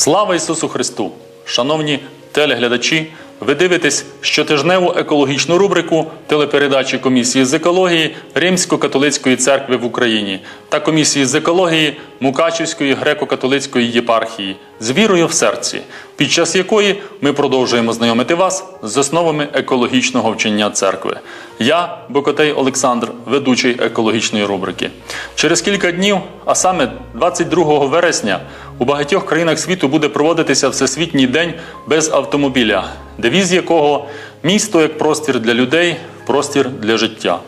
Слава Ісусу Христу! Шановні телеглядачі, ви дивитесь щотижневу екологічну рубрику телепередачі комісії з екології Римсько-католицької церкви в Україні та комісії з екології Мукачівської греко-католицької єпархії з вірою в серці, під час якої ми продовжуємо знайомити вас з основами екологічного вчення церкви. Я, Бокотей Олександр, ведучий екологічної рубрики. Через кілька днів, а саме 22 вересня, у багатьох країнах світу буде проводитися Всесвітній день без автомобіля, девіз якого місто як простір для людей, простір для життя.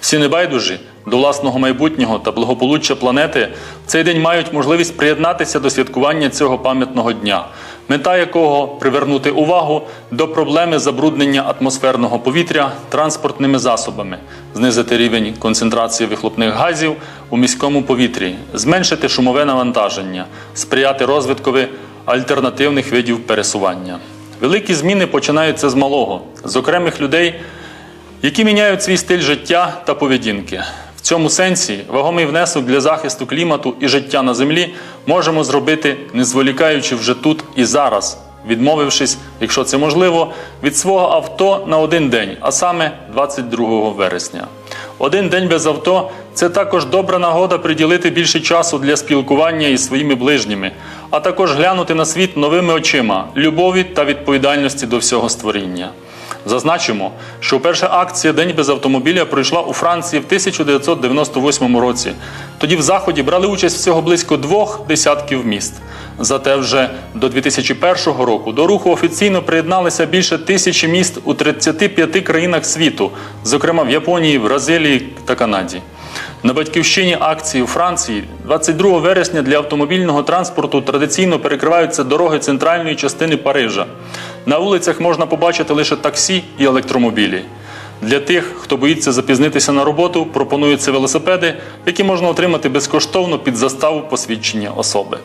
Всі небайдужі до власного майбутнього та благополуччя планети в цей день мають можливість приєднатися до святкування цього пам'ятного дня, мета якого привернути увагу до проблеми забруднення атмосферного повітря транспортними засобами, знизити рівень концентрації вихлопних газів у міському повітрі, зменшити шумове навантаження, сприяти розвиткові альтернативних видів пересування. Великі зміни починаються з малого, з окремих людей які міняють свій стиль життя та поведінки. В цьому сенсі вагомий внесок для захисту клімату і життя на землі можемо зробити, не зволікаючи вже тут і зараз, відмовившись, якщо це можливо, від свого авто на один день, а саме 22 вересня. Один день без авто це також добра нагода приділити більше часу для спілкування із своїми ближніми, а також глянути на світ новими очима, любові та відповідальності до всього створіння. Зазначимо, що перша акція День без автомобіля пройшла у Франції в 1998 році. Тоді в заході брали участь всього близько двох десятків міст. Зате вже до 2001 року до руху офіційно приєдналися більше тисячі міст у 35 країнах світу, зокрема в Японії, Бразилії та Канаді. На батьківщині акції у Франції 22 вересня для автомобільного транспорту традиційно перекриваються дороги центральної частини Парижа. На вулицях можна побачити лише таксі і електромобілі. Для тих, хто боїться запізнитися на роботу, пропонуються велосипеди, які можна отримати безкоштовно під заставу посвідчення особи.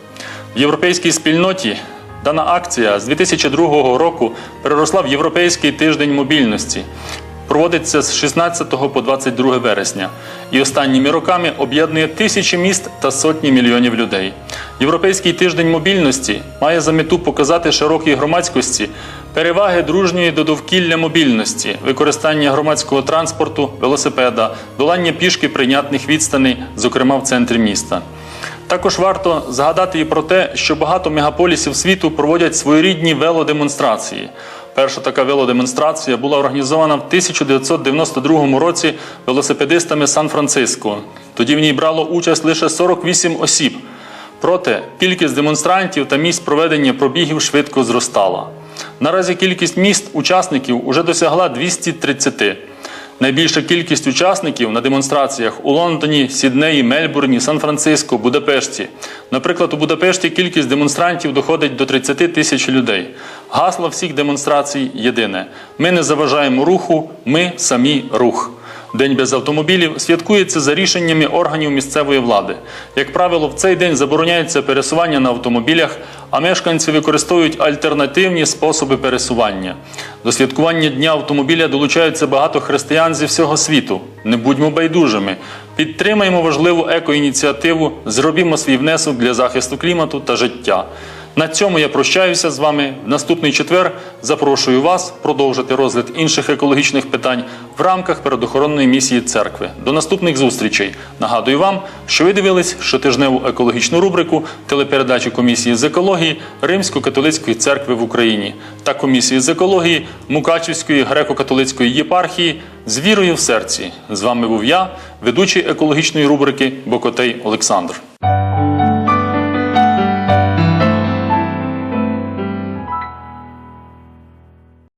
В європейській спільноті дана акція з 2002 року переросла в Європейський тиждень мобільності проводиться з 16 по 22 вересня і останніми роками об'єднує тисячі міст та сотні мільйонів людей. Європейський тиждень мобільності має за мету показати широкій громадськості переваги дружньої до довкілля мобільності, використання громадського транспорту, велосипеда, долання пішки прийнятних відстаней, зокрема в центрі міста. Також варто згадати і про те, що багато мегаполісів світу проводять своєрідні велодемонстрації. Перша така велодемонстрація була організована в 1992 році велосипедистами Сан-Франциско. Тоді в ній брало участь лише 48 осіб. Проте кількість демонстрантів та місць проведення пробігів швидко зростала. Наразі кількість міст учасників уже досягла 230. Найбільша кількість учасників на демонстраціях у Лондоні, Сіднеї, Мельбурні, Сан-Франциско, Будапешті. Наприклад, у Будапешті кількість демонстрантів доходить до 30 тисяч людей. Гасло всіх демонстрацій єдине: ми не заважаємо руху, ми самі рух. День без автомобілів святкується за рішеннями органів місцевої влади. Як правило, в цей день забороняється пересування на автомобілях, а мешканці використовують альтернативні способи пересування. До святкування Дня автомобіля долучаються багато християн зі всього світу. Не будьмо байдужими. Підтримаємо важливу екоініціативу, зробімо свій внесок для захисту клімату та життя. На цьому я прощаюся з вами. В наступний четвер запрошую вас продовжити розгляд інших екологічних питань в рамках передохоронної місії церкви. До наступних зустрічей. Нагадую вам, що ви дивились щотижневу екологічну рубрику телепередачі комісії з екології Римсько-католицької церкви в Україні та комісії з екології Мукачівської греко-католицької єпархії з вірою в серці. З вами був я, ведучий екологічної рубрики Бокотей Олександр.